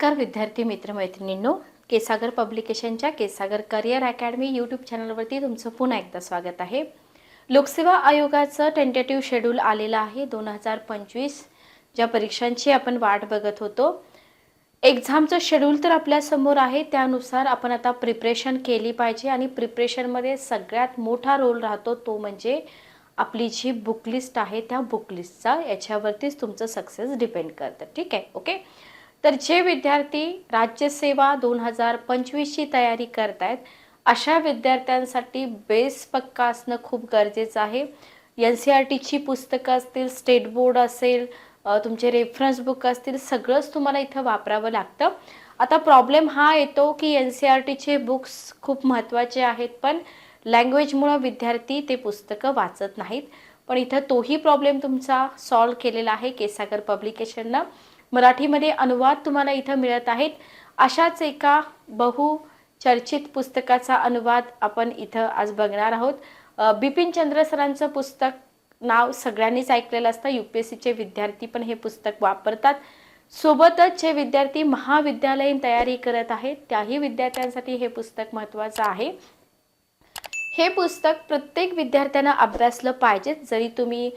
नमस्कार विद्यार्थी मित्रमैत्रिणींनो. केसागर पब्लिकेशनच्या केसागर करिअर अकॅडमी यूट्यूब चॅनलवरती तुमचं पुन्हा एकदा स्वागत आहे. लोकसेवा आयोगाचं टेंटेटिव्ह शेड्यूल आलेलं आहे दोन हजार पंचवीस. ज्या परीक्षांची आपण वाट बघत होतो. एक्झामचं शेड्यूल तर आपल्यासमोर आहे. त्यानुसार आपण आता प्रिपरेशन केली पाहिजे आणि प्रिपरेशनमध्ये सगळ्यात मोठा रोल राहतो तो म्हणजे आपली जी बुकलिस्ट आहे त्या बुकलिस्टचा याच्यावरतीच तुमचं सक्सेस डिपेंड करतं. ठीक आहे? ओके तर जे विद्यार्थी राज्यसेवा दोन हजार पंचवीसची तयारी करत आहेत अशा विद्यार्थ्यांसाठी बेस पक्का असणं खूप गरजेचं आहे. एन सी आर टीची पुस्तकं असतील स्टेट बोर्ड असेल तुमचे रेफरन्स बुक असतील सगळंच तुम्हाला इथं वापरावं लागतं. आता प्रॉब्लेम हा येतो की एन सी आर टीचे बुक्स खूप महत्त्वाचे आहेत पण लँग्वेजमुळं विद्यार्थी ते पुस्तकं वाचत नाहीत. पण इथं तोही प्रॉब्लेम तुमचा सॉल्व केलेला आहे केसागर पब्लिकेशननं. मराठीमध्ये अनुवाद तुम्हाला इथं मिळत आहेत. अशाच एका बहु चर्चित पुस्तकाचा अनुवाद आपण इथं आज बघणार आहोत. बिपिन चंद्र सरांचं पुस्तक नाव सगळ्यांनीच ऐकलेलं असतं. यू पी एस सीचे विद्यार्थी पण हे पुस्तक वापरतात. सोबतच जे विद्यार्थी महाविद्यालयीन तयारी करत आहेत त्याही विद्यार्थ्यांसाठी हे पुस्तक महत्त्वाचं आहे. हे पुस्तक प्रत्येक विद्यार्थ्यांना अभ्यासलं पाहिजेत. जरी तुम्ही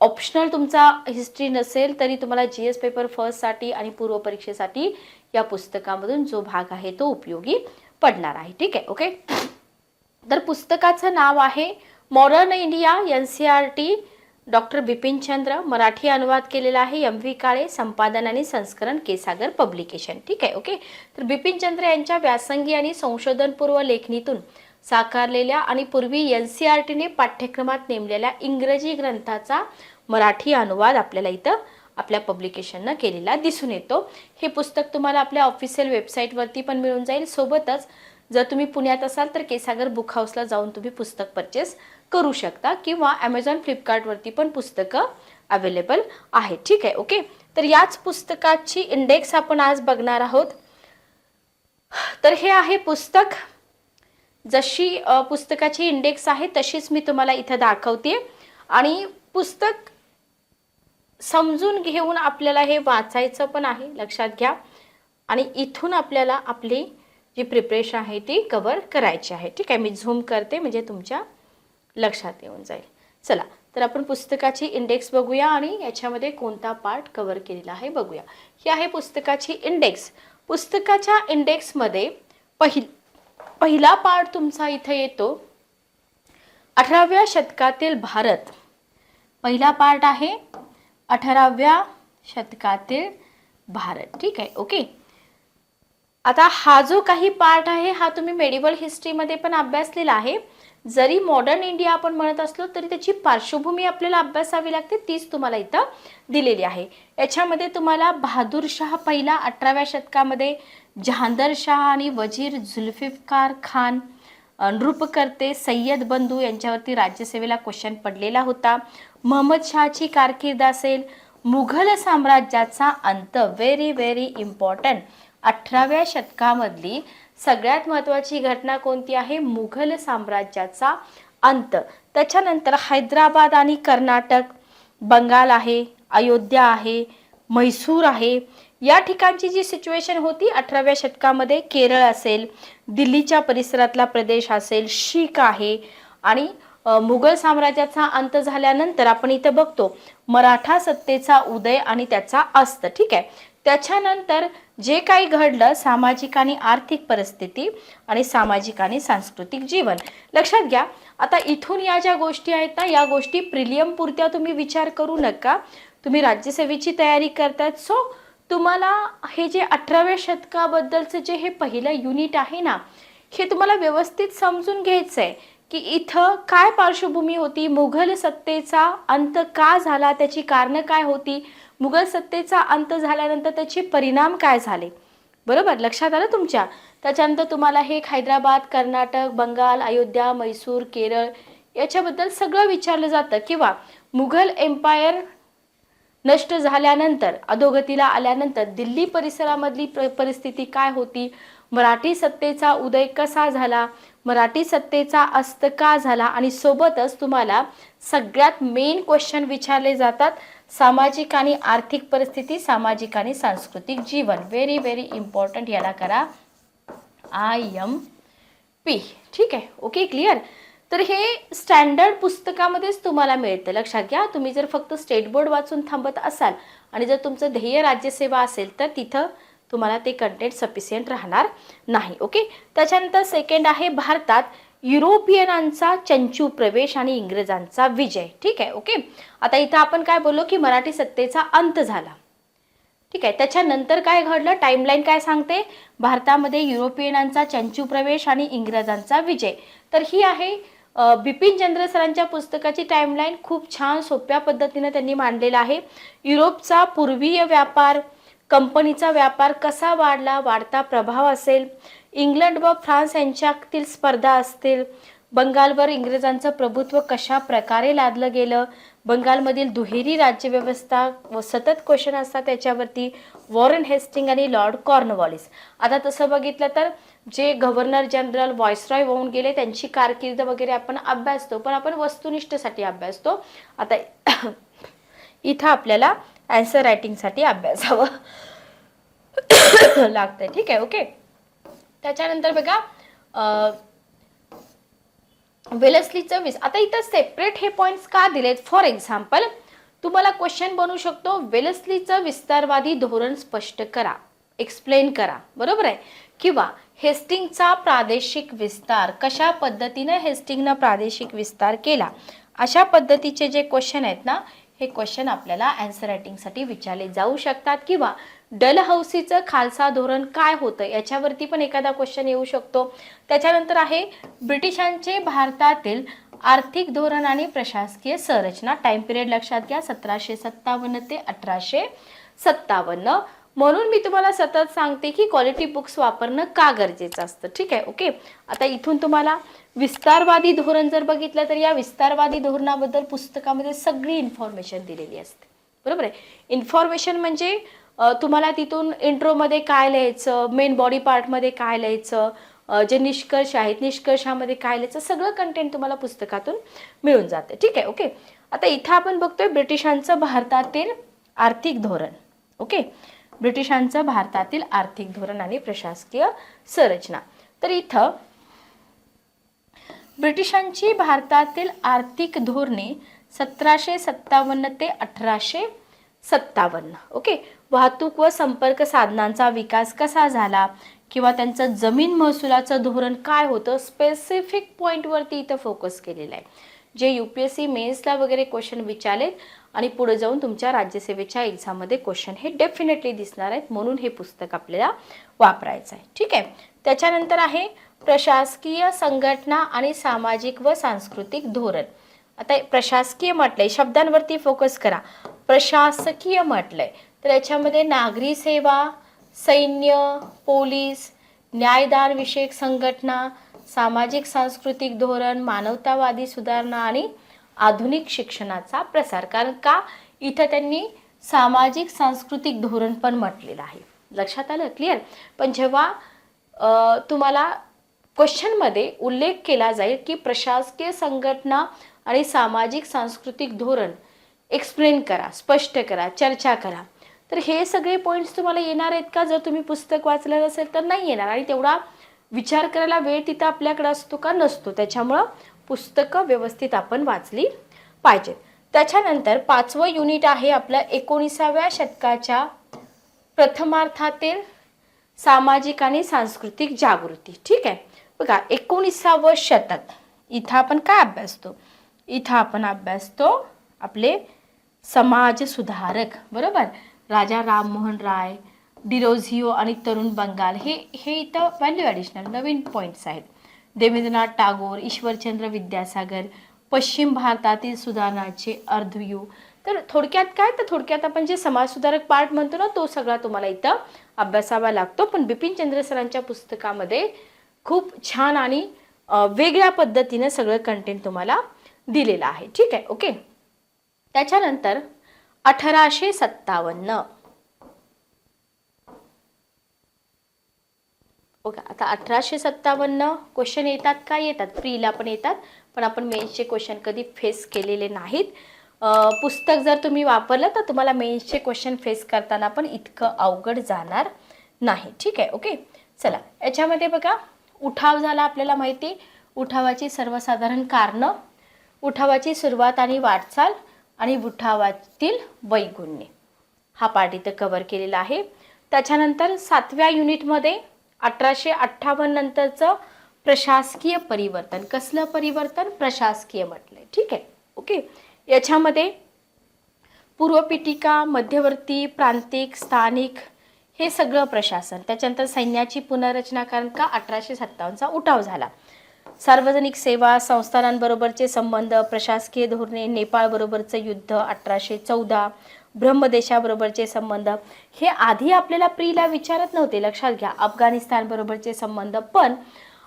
ऑप्शनल तुमचा हिस्ट्री नसेल तरी तुम्हाला जी एस पेपर फर्स्टसाठी आणि पूर्व परीक्षेसाठी या पुस्तकामधून जो भाग आहे तो उपयोगी पडणार आहे. ठीक आहे ओके तर पुस्तकाचं नाव आहे modern India N C R T doctor Bipin Chandra Marathi अनुवाद केलेला आहे एम व्ही काळे संपादन आणि संस्करण केसागर पब्लिकेशन ठीक आहे ओके तर बिपिन चंद्र यांच्या व्यासंगी आणि संशोधनपूर्व लेखणीतून साकारलेल्या आणि पूर्वी एन सी आर टीने पाठ्यक्रमात नेमलेल्या इंग्रजी ग्रंथाचा मराठी अनुवाद आपल्याला इथं आपल्या पब्लिकेशननं केलेला दिसून येतो. हे पुस्तक तुम्हाला आपल्या ऑफिशियल वेबसाईटवरती पण मिळून जाईल. सोबतच जर तुम्ही पुण्यात असाल तर केसागर बुक हाऊसला जाऊन तुम्ही पुस्तक परचेस करू शकता किंवा ॲमेझॉन फ्लिपकार्टवरती पण पुस्तकं अवेलेबल आहेत. ठीक आहे ओके तर याच पुस्तकाची इंडेक्स आपण आज बघणार आहोत. तर हे आहे पुस्तक जशी पुस्तकाची इंडेक्स आहे तशीच मी तुम्हाला इथं दाखवते. आणि पुस्तक समजून घेऊन आपल्याला हे वाचायचं पण आहे लक्षात घ्या. आणि इथून आपल्याला आपली जी प्रिपरेशन आहे ती कवर करायची आहे. ठीक आहे मी झूम करते म्हणजे तुमच्या लक्षात येऊन जाईल. चला तर आपण पुस्तकाची इंडेक्स बघूया आणि याच्यामध्ये कोणता पार्ट कवर केलेला आहे बघूया. ही आहे पुस्तकाची इंडेक्स पुस्तकाच्या इंडेक्समध्ये पहिल पहिला पार्ट तुमचा इथं येतो. अठराव्या शतकातील भारत. पहिला पार्ट आहे अठराव्या शतकातील भारत. ठीक आहे ओके आता हा जो काही पार्ट आहे हा तुम्ही मेडिवल हिस्ट्रीमध्ये पण अभ्यासलेला आहे. जरी मॉडर्न इंडिया आपण म्हणत असलो तरी त्याची पार्श्वभूमी आपल्याला अभ्यासावी लागते तीच तुम्हाला इथं दिलेली आहे. याच्यामध्ये तुम्हाला बहादूरशाह पहिला अठराव्या शतकामध्ये जहांदर शाह आणि वजीर झुल्फिकार खान नृपकर्ते सय्यद बंधू यांच्यावरती राज्यसेवेला क्वेश्चन पडलेला होता. महम्मद शहाची कारकीर्द असेल. मुघल साम्राज्याचा अंत व्हेरी व्हेरी इम्पॉर्टंट अठराव्या शतकामधली सगळ्यात महत्त्वाची घटना कोणती आहे? मुघल साम्राज्याचा अंत. त्याच्यानंतर हैदराबाद आणि कर्नाटक. बंगाल आहे अयोध्या आहे म्हैसूर आहे. या ठिकाणची जी सिच्युएशन होती अठराव्या शतकामध्ये केरळ असेल दिल्लीच्या परिसरातला प्रदेश असेल शीख आहे आणि मुघल साम्राज्याचा अंत झाल्यानंतर आपण इथं बघतो मराठा सत्तेचा उदय आणि त्याचा अस्त ठीक आहे? त्याच्यानंतर जे काही घडलं सामाजिक आणि आर्थिक परिस्थिती आणि सामाजिक आणि सांस्कृतिक जीवन. लक्षात घ्या आता इथून या ज्या गोष्टी आहेत ना या गोष्टी प्रिलियम पुरत्या तुम्ही विचार करू नका. तुम्ही राज्यसेवेची तयारी करतायत सो तुम्हाला हे जे अठराव्या शतकाबद्दलचं जे हे पहिलं युनिट आहे ना हे तुम्हाला व्यवस्थित समजून घ्यायचं आहे की इथं काय पार्श्वभूमी होती मुघल सत्तेचा अंत का झाला त्याची कारणं काय होती मुघल सत्तेचा अंत झाल्यानंतर त्याचे परिणाम काय झाले? बरोबर? लक्षात आलं तुमच्या? त्याच्यानंतर तुम्हाला हे हैदराबाद कर्नाटक बंगाल अयोध्या मैसूर केरळ याच्याबद्दल सगळं विचारलं जातं. किंवा मुघल एम्पायर नष्ट झाल्यानंतर अधोगतीला आल्यानंतर दिल्ली परिसरामधली प परिस्थिती काय होती? मराठी सत्तेचा उदय कसा झाला? मराठी सत्तेचा अस्त का झाला? आणि सोबतच तुम्हाला सगळ्यात मेन क्वेश्चन विचारले जातात सामाजिक आणि आर्थिक परिस्थिती सामाजिक आणि सांस्कृतिक जीवन. व्हेरी व्हेरी इम्पॉर्टंट याला करा आय एम पी ठीक आहे? ओके क्लिअर तर हे स्टँडर्ड पुस्तकामध्येच तुम्हाला मिळतं. लक्षात घ्या तुम्ही जर फक्त स्टेट बोर्ड वाचून थांबत असाल आणि जर तुमचं ध्येय राज्यसेवा असेल तर तिथं तुम्हाला ते कंटेंट सफिशियंट राहणार नाही ओके त्याच्यानंतर सेकंड आहे भारतात युरोपियनांचा चंचू प्रवेश आणि इंग्रजांचा विजय ठीक आहे ओके आता इथं आपण काय बोललो की मराठी सत्तेचा अंत झाला. ठीक आहे त्याच्यानंतर काय घडलं? टाईमलाईन काय सांगते? भारतामध्ये युरोपियनांचा चंचू प्रवेश आणि इंग्रजांचा विजय. तर ही आहे बिपिन चंद्र सरांच्या पुस्तकाची टाईमलाईन खूप छान सोप्या पद्धतीने त्यांनी मांडलेला आहे. युरोपचा पूर्वीय व्यापार कंपनीचा व्यापार कसा वाढला वाढता प्रभाव असेल इंग्लंड व फ्रान्स यांच्यातील स्पर्धा असतील बंगालवर इंग्रजांचं प्रभुत्व कशा प्रकारे लादलं गेलं बंगालमधील दुहेरी राज्यव्यवस्था व सतत क्वेश्चन असतात त्याच्यावरती वॉरन हेस्टिंग आणि लॉर्ड कॉर्नवॉलिस. आता तसं बघितलं तर जे गव्हर्नर जनरल व्हॉइसरॉय होऊन गेले त्यांची कारकीर्द वगैरे आपण अभ्यासतो पण आपण वस्तुनिष्ठसाठी अभ्यासतो. आता इथं आपल्याला ॲन्सर रायटिंगसाठी अभ्यासावं लागतंय. ठीक आहे ओके त्याच्यानंतर बघा वेलसलीचं वीस. आता इथं सेपरेट हे पॉईंट्स का दिलेत? फॉर एक्झाम्पल तुम्हाला क्वेश्चन बनू शकतो. वेलसलीचं विस्तारवादी धोरण स्पष्ट करा. एक्सप्लेन करा. बरोबर आहे? किंवा हेस्टिंगचा प्रादेशिक विस्तार कशा पद्धतीनं हेस्टिंगनं प्रादेशिक विस्तार केला? अशा पद्धतीचे जे क्वेश्चन आहेत ना हे क्वेश्चन आपल्याला अँसर रायटिंगसाठी विचारले जाऊ शकतात किंवा डलहौसीचं खालसा धोरण काय होतं? याच्यावरती पण एखादा क्वेश्चन येऊ शकतो. त्याच्यानंतर आहे ब्रिटिशांचे भारतातील आर्थिक धोरण आणि प्रशासकीय संरचना. टाइम पिरियड लक्षात घ्या सतराशे सत्तावन्न ते अठराशे सत्तावन्न. म्हणून मी तुम्हाला सतत सांगते की क्वालिटी बुक्स वापरणं का गरजेचं असतं. ठीक आहे? ओके आता इथून तुम्हाला विस्तारवादी धोरण जर बघितलं तर या विस्तारवादी धोरणाबद्दल पुस्तकामध्ये सगळी इन्फॉर्मेशन दिलेली असते. बरोबर आहे? इन्फॉर्मेशन म्हणजे तुम्हाला तिथून इंट्रोमध्ये काय लिहायचं मेन बॉडी पार्टमध्ये काय लिहायचं जे निष्कर्ष आहेत निष्कर्षामध्ये काय लिहायचं सगळं कंटेंट तुम्हाला पुस्तकातून मिळून जाते. ठीक आहे? ओके आता इथं आपण बघतोय ब्रिटिशांचं भारतातील आर्थिक धोरण. ओके ब्रिटिशांचं भारतातील आर्थिक धोरण आणि प्रशासकीय संरचना. तर इथं ब्रिटिशांची भारतातील आर्थिक धोरणे सतराशे सत्तावन्न ते अठराशे सत्तावन्न. ओके? वाहतूक व संपर्क साधनांचा विकास कसा झाला? किंवा त्यांचं जमीन महसुलाचं धोरण काय होतं? स्पेसिफिक पॉईंटवरती इथं फोकस केलेलं आहे. जे यू पी एस सी मेन्सला वगैरे क्वेश्चन विचारलेत आणि पुढे जाऊन तुमच्या राज्यसेवेच्या एक्झाममध्ये क्वेश्चन हे डेफिनेटली दिसणार आहेत म्हणून हे पुस्तक आपल्याला वापरायचं आहे. ठीक आहे? त्याच्यानंतर आहे प्रशासकीय संघटना आणि सामाजिक व सांस्कृतिक धोरण. आता प्रशासकीय म्हटलंय शब्दांवरती फोकस करा. प्रशासकीय म्हटलंय. तर याच्यामध्ये नागरी सेवा सैन्य पोलीस न्यायदान विषयक संघटना सामाजिक सांस्कृतिक धोरण मानवतावादी सुधारणा आणि आधुनिक शिक्षणाचा प्रसार. कारण का? इथं त्यांनी सामाजिक सांस्कृतिक धोरण पण म्हटलेलं आहे. लक्षात आलं? क्लिअर पण जेव्हा तुम्हाला क्वेश्चनमध्ये उल्लेख केला जाईल की प्रशासकीय संघटना आणि सामाजिक सांस्कृतिक धोरण एक्सप्लेन करा स्पष्ट करा चर्चा करा. तर हे सगळे पॉईंट्स तुम्हाला येणार आहेत का? जर तुम्ही पुस्तक वाचलं नसेल तर नाही येणार. आणि तेवढा विचार करायला वेळ तिथं आपल्याकडे असतो का नसतो? त्याच्यामुळं पुस्तकं व्यवस्थित आपण वाचली पाहिजेत. त्याच्यानंतर पाचवं युनिट आहे आपलं एकोणीसाव्या शतकाच्या प्रथमार्थातील सामाजिक आणि सांस्कृतिक जागृती. ठीक आहे? बघा एकोणीसावं शतक. इथं आपण काय अभ्यासतो? इथं आपण अभ्यासतो आपले समाज सुधारक. बरोबर? राजा राममोहन राय डिरोझिओ आणि तरुण बंगाल हे हे इथं व्हॅल्यू ॲडिशनल नवीन पॉईंट्स आहेत. देवेंद्रनाथ टागोर ईश्वरचंद्र विद्यासागर पश्चिम भारतातील सुधारणाचे अर्धव्यू. तर थोडक्यात काय? तर थोडक्यात आपण जे समाजसुधारक पार्ट म्हणतो ना तो सगळा तुम्हाला इथं अभ्यासावा लागतो. पण बिपिन चंद्र सरांच्या पुस्तकामध्ये खूप छान आणि वेगळ्या पद्धतीनं सगळं कंटेंट तुम्हाला दिलेलं आहे. ठीक आहे? ओके? त्याच्यानंतर अठराशे सत्तावन्न. बघा आता अठराशे सत्तावन्न क्वेश्चन येतात का? येतात. प्रीला पण येतात पण आपण मेन्सचे क्वेश्चन कधी फेस केलेले नाहीत. पुस्तक जर तुम्ही वापरलं तर तुम्हाला मेन्सचे क्वेश्चन फेस करताना पण इतकं अवघड जाणार नाही. ठीक आहे ओके चला याच्यामध्ये बघा उठाव झाला आपल्याला माहिती. उठावाची सर्वसाधारण कारणं. उठावाची सुरुवात आणि वाटचाल आणि उठावातील वैगुण्य. हा पार्ट इथं कव्हर केलेला आहे. त्याच्यानंतर सातव्या युनिटमध्ये अठराशे अठ्ठावन्न नंतरचं प्रशासकीय परिवर्तन. कसलं परिवर्तन? प्रशासकीय म्हटलंय. ठीक आहे? ओके? याच्यामध्ये पूर्वपीठिका मध्यवर्ती प्रांतिक स्थानिक हे सगळं प्रशासन. त्याच्यानंतर सैन्याची पुनर्रचना कारण का? अठराशे सत्तावन्नचा उठाव झाला. सार्वजनिक सेवा संस्थानांबरोबरचे संबंध प्रशासकीय धोरणे नेपाळबरोबरचं युद्ध अठराशे चौदा ब्रह्मदेशाबरोबरचे संबंध. हे आधी आपल्याला प्रीला विचारत नव्हते लक्षात घ्या. अफगाणिस्तानबरोबरचे संबंध. पण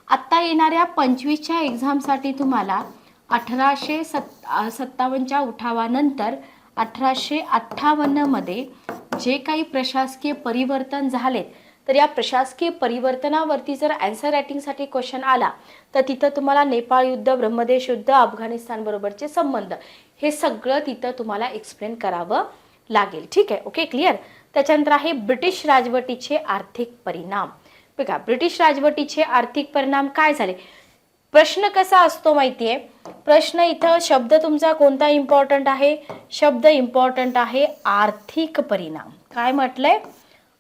आत्ता येणाऱ्या पंचवीसच्या एक्झामसाठी तुम्हाला अठराशे सत् सत्तावन्नच्या उठावानंतर अठराशे अठ्ठावन्नमध्ये जे काही प्रशासकीय परिवर्तन झालेत तर या प्रशासकीय परिवर्तनावरती जर अँसर रायटिंगसाठी क्वेश्चन आला तर तिथं तुम्हाला नेपाळ युद्ध ब्रह्मदेश युद्ध अफगाणिस्तानबरोबरचे संबंध. हे सगळं तिथं तुम्हाला एक्सप्लेन करावं लागेल. ठीक आहे? ओके क्लिअर त्याच्यानंतर आहे ब्रिटिश राजवटीचे आर्थिक परिणाम. बघा ब्रिटिश राजवटीचे आर्थिक परिणाम काय झाले? प्रश्न कसा असतो माहिती आहे प्रश्न इथं शब्द तुमचा कोणता इम्पॉर्टंट आहे? शब्द इम्पॉर्टंट आहे आर्थिक परिणाम. काय म्हटलंय?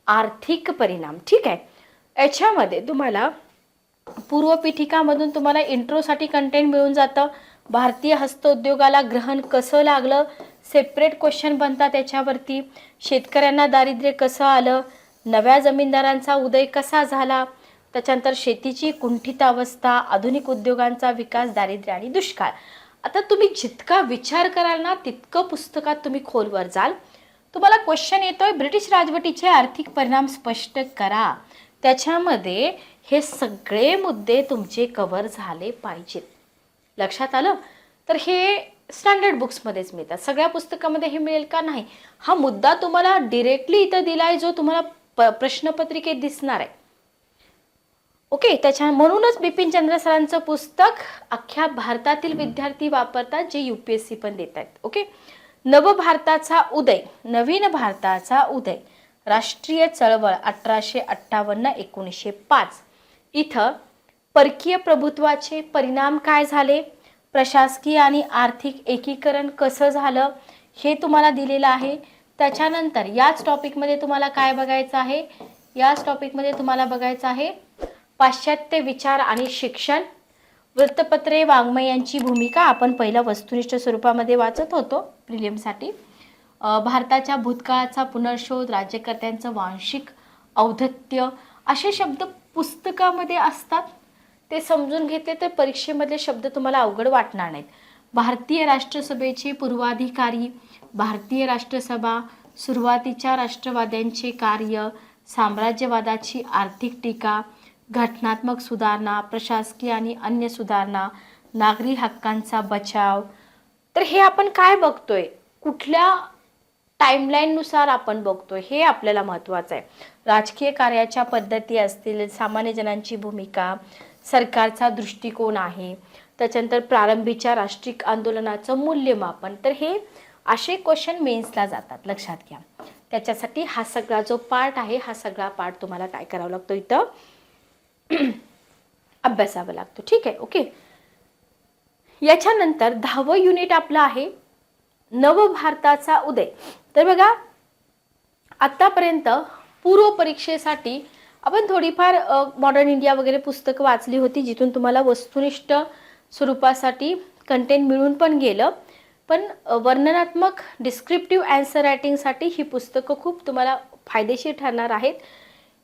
आर्थिक परिणाम. ठीक आहे? याच्यामध्ये तुम्हाला पूर्वपीठिकामधून तुम्हाला इंट्रोसाठी कंटेंट मिळून जातं. भारतीय हस्तोद्योगाला ग्रहण कसं लागलं? सेपरेट क्वेश्चन बनतात त्याच्यावरती शेतकऱ्यांना दारिद्र्य कसं आलं? नव्या जमीनदारांचा उदय कसा झाला? त्याच्यानंतर शेतीची कुंठित अवस्था आधुनिक उद्योगांचा विकास दारिद्र्य आणि दुष्काळ. आता तुम्ही जितका विचार कराल ना तितकं पुस्तकात तुम्ही खोलवर जाल. तुम्हाला क्वेश्चन येतोय ब्रिटिश राजवटीचे आर्थिक परिणाम स्पष्ट करा. त्याच्यामध्ये हे सगळे मुद्दे तुमचे कव्हर झाले पाहिजेत. लक्षात आलं? तर हे स्टँडर्ड बुक्समध्येच मिळतात. सगळ्या पुस्तकामध्ये हे मिळेल का? नाही. हा मुद्दा तुम्हाला डिरेक्टली इथं दिला आहे जो तुम्हाला प प्रश्नपत्रिकेत दिसणार आहे. ओके त्याच्या म्हणूनच बिपिन चंद्र सरांचं पुस्तक अख्ख्या भारतातील विद्यार्थी वापरतात जे यू पी एस सी पण देत आहेत. ओके नवभारताचा उदय नवीन भारताचा उदय. राष्ट्रीय चळवळ अठराशे अठ्ठावन्न एकोणीसशे पाच. इथं परकीय प्रभुत्वाचे परिणाम काय झाले? प्रशासकीय आणि आर्थिक एकीकरण कसं झालं हे तुम्हाला दिलेलं आहे. त्याच्यानंतर याच टॉपिकमध्ये तुम्हाला काय बघायचं आहे? याच टॉपिकमध्ये तुम्हाला बघायचं आहे पाश्चात्य विचार आणि शिक्षण. वृत्तपत्रे वाङ्मय यांची भूमिका आपण पहिल्या वस्तुनिष्ठ स्वरूपामध्ये वाचत होतो प्रिलियमसाठी. भारताच्या भूतकाळाचा पुनर्शोध राज्यकर्त्यांचं वांशिक औधत्य असे शब्द पुस्तकामध्ये असतात. ते समजून घेतले तर परीक्षेमधले शब्द तुम्हाला अवघड वाटणार नाहीत. भारतीय राष्ट्रसभेचे पूर्वाधिकारी भारतीय राष्ट्रसभा सुरुवातीच्या राष्ट्रवाद्यांचे कार्य साम्राज्यवादाची आर्थिक टीका घटनात्मक सुधारणा प्रशासकीय आणि अन्य सुधारणा नागरी हक्कांचा बचाव. तर हे आपण काय बघतोय? कुठल्या टाईमलाईननुसार आपण बघतोय? हे आपल्याला महत्त्वाचं आहे. राजकीय कार्याच्या पद्धती असतील सामान्य जनांची भूमिका सरकारचा दृष्टिकोन आहे. त्याच्यानंतर प्रारंभीच्या राष्ट्रीय आंदोलनाचं मूल्यमापन. तर हे असे क्वेश्चन मेन्सला जातात लक्षात घ्या. त्याच्यासाठी हा सगळा जो पार्ट आहे हा सगळा पार्ट तुम्हाला काय करावा लागतो इथं? अभ्यासावं लागतो. ठीक आहे ओके याच्यानंतर दहावं युनिट आपलं आहे नवभारताचा उदय. तर बघा आत्तापर्यंत पूर्व परीक्षेसाठी आपण थोडीफार मॉडर्न इंडिया वगैरे पुस्तकं वाचली होती जिथून तुम्हाला वस्तुनिष्ठ स्वरूपासाठी कंटेंट मिळून पण गेलं. पण वर्णनात्मक डिस्क्रिप्टिव्ह अँसर रायटिंगसाठी ही पुस्तकं खूप तुम्हाला फायदेशीर ठरणार आहेत.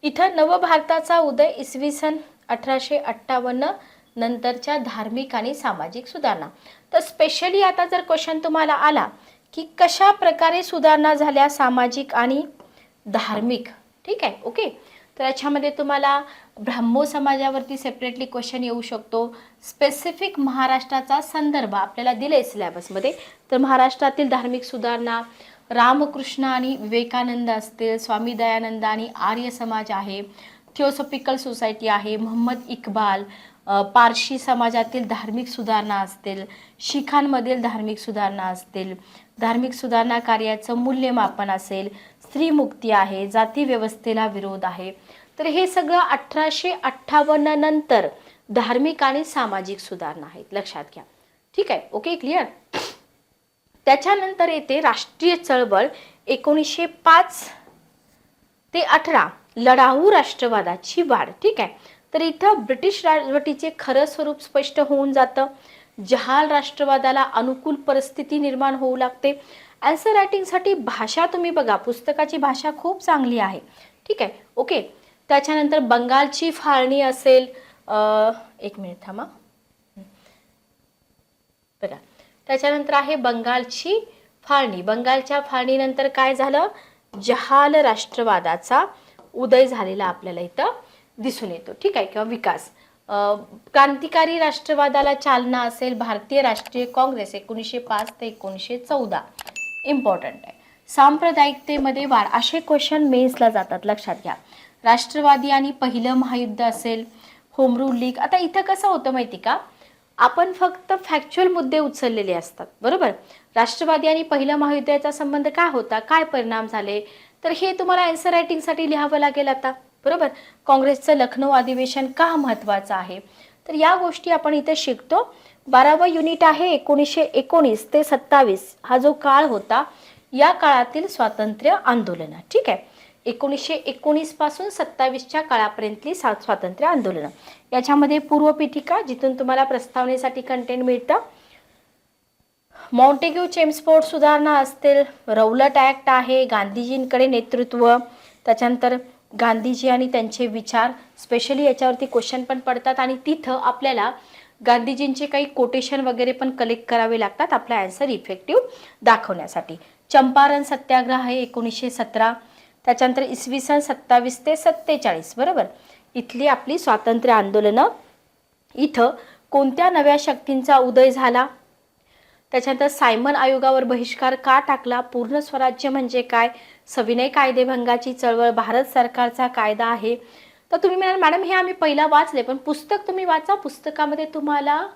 इथं नवभारताचा उदय इसवी सन अठराशे अठ्ठावन्न नंतरच्या धार्मिक आणि सामाजिक सुधारणा. तर स्पेशली आता जर क्वेश्चन तुम्हाला आला की कशा प्रकारे सुधारणा झाल्या सामाजिक आणि धार्मिक? ठीक आहे ओके? तर याच्यामध्ये तुम्हाला ब्राह्मो समाजावरती सेपरेटली क्वेश्चन येऊ शकतो. स्पेसिफिक महाराष्ट्राचा संदर्भ आपल्याला दिले आहे सिलेबसमध्ये तर महाराष्ट्रातील धार्मिक सुधारणा रामकृष्ण आणि विवेकानंद असतील स्वामी दयानंद आणि आर्य समाज आहे थिओसॉफिकल सोसायटी आहे मोहम्मद इक्बाल पारशी समाजातील धार्मिक सुधारणा असतील शिखांमधील धार्मिक सुधारणा असतील धार्मिक सुधारणा कार्याचं मूल्यमापन असेल स्त्रीमुक्ती आहे जाती व्यवस्थेला विरोध आहे. तर हे सगळं अठराशे अठ्ठावन्न नंतर धार्मिक आणि सामाजिक सुधारणा आहेत. लक्षात घ्या. ठीक आहे? ओके क्लिअर त्याच्यानंतर येते राष्ट्रीय चळवळ एकोणीसशे पाच ते अठरा. लढाऊ राष्ट्रवादाची वाढ. ठीक आहे? तर इथं ब्रिटिश राजवटीचे खरं स्वरूप स्पष्ट होऊन जातं. जहाल राष्ट्रवादाला अनुकूल परिस्थिती निर्माण होऊ लागते. अँसर रायटिंगसाठी भाषा तुम्ही बघा. पुस्तकाची भाषा खूप चांगली आहे. ठीक आहे? ओके त्याच्यानंतर बंगालची फाळणी असेल एक मिनिट थांबा. बघा त्याच्यानंतर आहे बंगालची फाळणी. बंगालच्या फाळणीनंतर काय झालं? जहाल राष्ट्रवादाचा उदय झालेला आपल्याला इथं दिसून येतो. ठीक आहे किंवा विकास. क्रांतिकारी राष्ट्रवादाला चालना असेल भारतीय राष्ट्रीय काँग्रेस एकोणीसशे पाच ते एकोणीसशे चौदा. इम्पॉर्टंट आहे. सांप्रदायिकतेमध्ये वाढ असे क्वेश्चन मेन्सला जातात लक्षात घ्या. राष्ट्रवादी आणि पहिलं महायुद्ध असेल होमरूल लीग. आता इथं कसं होतं माहिती का? आपण फक्त फॅक्च्युअल मुद्दे उचललेले असतात बरोबर? राष्ट्रवादी आणि पहिलं महायुद्धाचा संबंध काय होता? काय परिणाम झाले? तर हे तुम्हाला आन्सर रायटिंगसाठी लिहावं लागेल आता बरोबर? काँग्रेसचं लखनौ अधिवेशन का महत्त्वाचं आहे? तर या गोष्टी आपण इथे शिकतो. बारावं युनिट आहे एकोणीसशे एकोणीस ते सत्तावीस. हा जो काळ होता या काळातील स्वातंत्र्य आंदोलनं. ठीक आहे? एकोणीसशे एकोणीसपासून सत्तावीसच्या काळापर्यंतली सा स्वातंत्र्य आंदोलनं. याच्यामध्ये पूर्वपीठिका जिथून तुम्हाला प्रस्तावनेसाठी कंटेंट मिळतं. मॉन्टेग्यू चेम्सपोर्ट सुधारणा असतील रौलट ॲक्ट आहे गांधीजींकडे नेतृत्व त्याच्यानंतर गांधीजी आणि त्यांचे विचार स्पेशली याच्यावरती क्वेश्चन पण पडतात आणि तिथं आपल्याला गांधीजींचे काही कोटेशन वगैरे पण कलेक्ट करावे लागतात आपला ॲन्सर इफेक्टिव्ह दाखवण्यासाठी. चंपारण सत्याग्रह आहे एकोणीसशे सतरा. त्याच्यानंतर इसवी सन सत्तावीस ते सत्तेचाळीस बरोबर? इथली आपली स्वातंत्र्य आंदोलनं. इथं कोणत्या नव्या शक्तींचा उदय झाला? त्याच्यानंतर सायमन आयोगावर बहिष्कार का टाकला? पूर्ण स्वराज्य म्हणजे काय? सविनय कायदेभंगाची चळवळ भारत सरकारचा कायदा आहे. तर तुम्ही म्हणाल मॅडम हे आम्ही पहिला वाचले पण पुस्तक तुम्ही वाचा. पुस्तकामध्ये तुम्हाला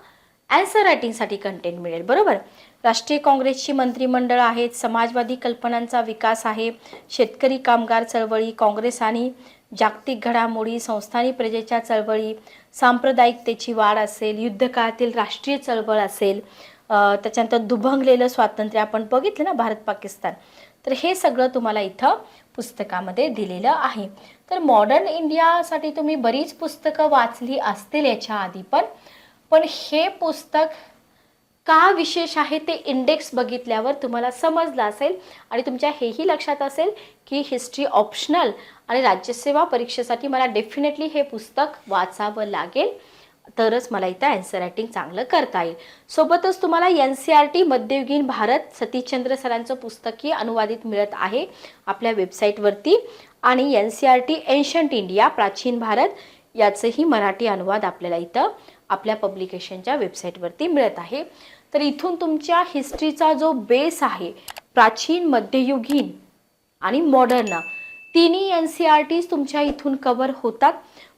ॲन्सर रायटिंगसाठी कंटेंट मिळेल. बरोबर? राष्ट्रीय काँग्रेसची मंत्रिमंडळ आहेत समाजवादी कल्पनांचा विकास आहे शेतकरी कामगार चळवळी काँग्रेस आणि जागतिक घडामोडी संस्थानी प्रजेच्या चळवळी सांप्रदायिकतेची वाढ असेल युद्धकाळातील राष्ट्रीय चळवळ असेल त्याच्यानंतर दुभंगलेलं स्वातंत्र्य आपण बघितलं ना भारत पाकिस्तान. तर हे सगळं तुम्हाला इथं पुस्तकामध्ये दिलेलं आहे. तर मॉडर्न इंडियासाठी तुम्ही बरीच पुस्तकं वाचली असतील याच्या आधी पण पण हे पुस्तक का विशेष आहे ते इंडेक्स बघितल्यावर तुम्हाला समजलं असेल आणि तुमच्या हेही लक्षात असेल की हिस्ट्री ऑप्शनल आणि राज्यसेवा परीक्षेसाठी मला डेफिनेटली हे पुस्तक वाचावं लागेल. तरच मला इथं ॲन्सर रायटिंग चांगलं करता येईल. सोबतच तुम्हाला एन सी आर टी मध्ययुगीन भारत सतीशचंद्र सरांचं पुस्तकही अनुवादित मिळत आहे आपल्या वेबसाईटवरती आणि N C R T ancient India प्राचीन भारत याचंही मराठी अनुवाद आपल्याला इथं आपल्या पब्लिकेशनच्या वेबसाईटवरती मिळत आहे. तर इथून तुमच्या हिस्ट्रीचा जो बेस आहे प्राचीन मध्ययुगीन आणि मॉडर्न तिन्ही एन सी आर टीज तुमच्या इथून कवर होतात.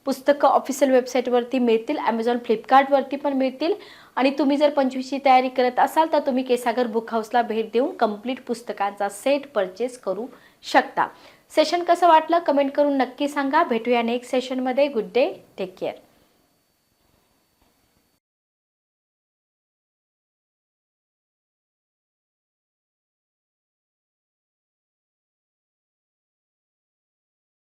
पुस्तकं ऑफिशियल वेबसाईटवरती मिळतील ॲमेझॉन फ्लिपकार्टवरती पण मिळतील. आणि तुम्ही जर पंचवीसची तयारी करत असाल तर तुम्ही केसागर बुक हाऊसला भेट देऊन कंप्लीट पुस्तकांचा सेट परचेस करू शकता. सेशन कसं वाटलं? कमेंट करून नक्की सांगा. भेटूया नेक्स्ट सेशनमध्ये गुड डे टेक केअर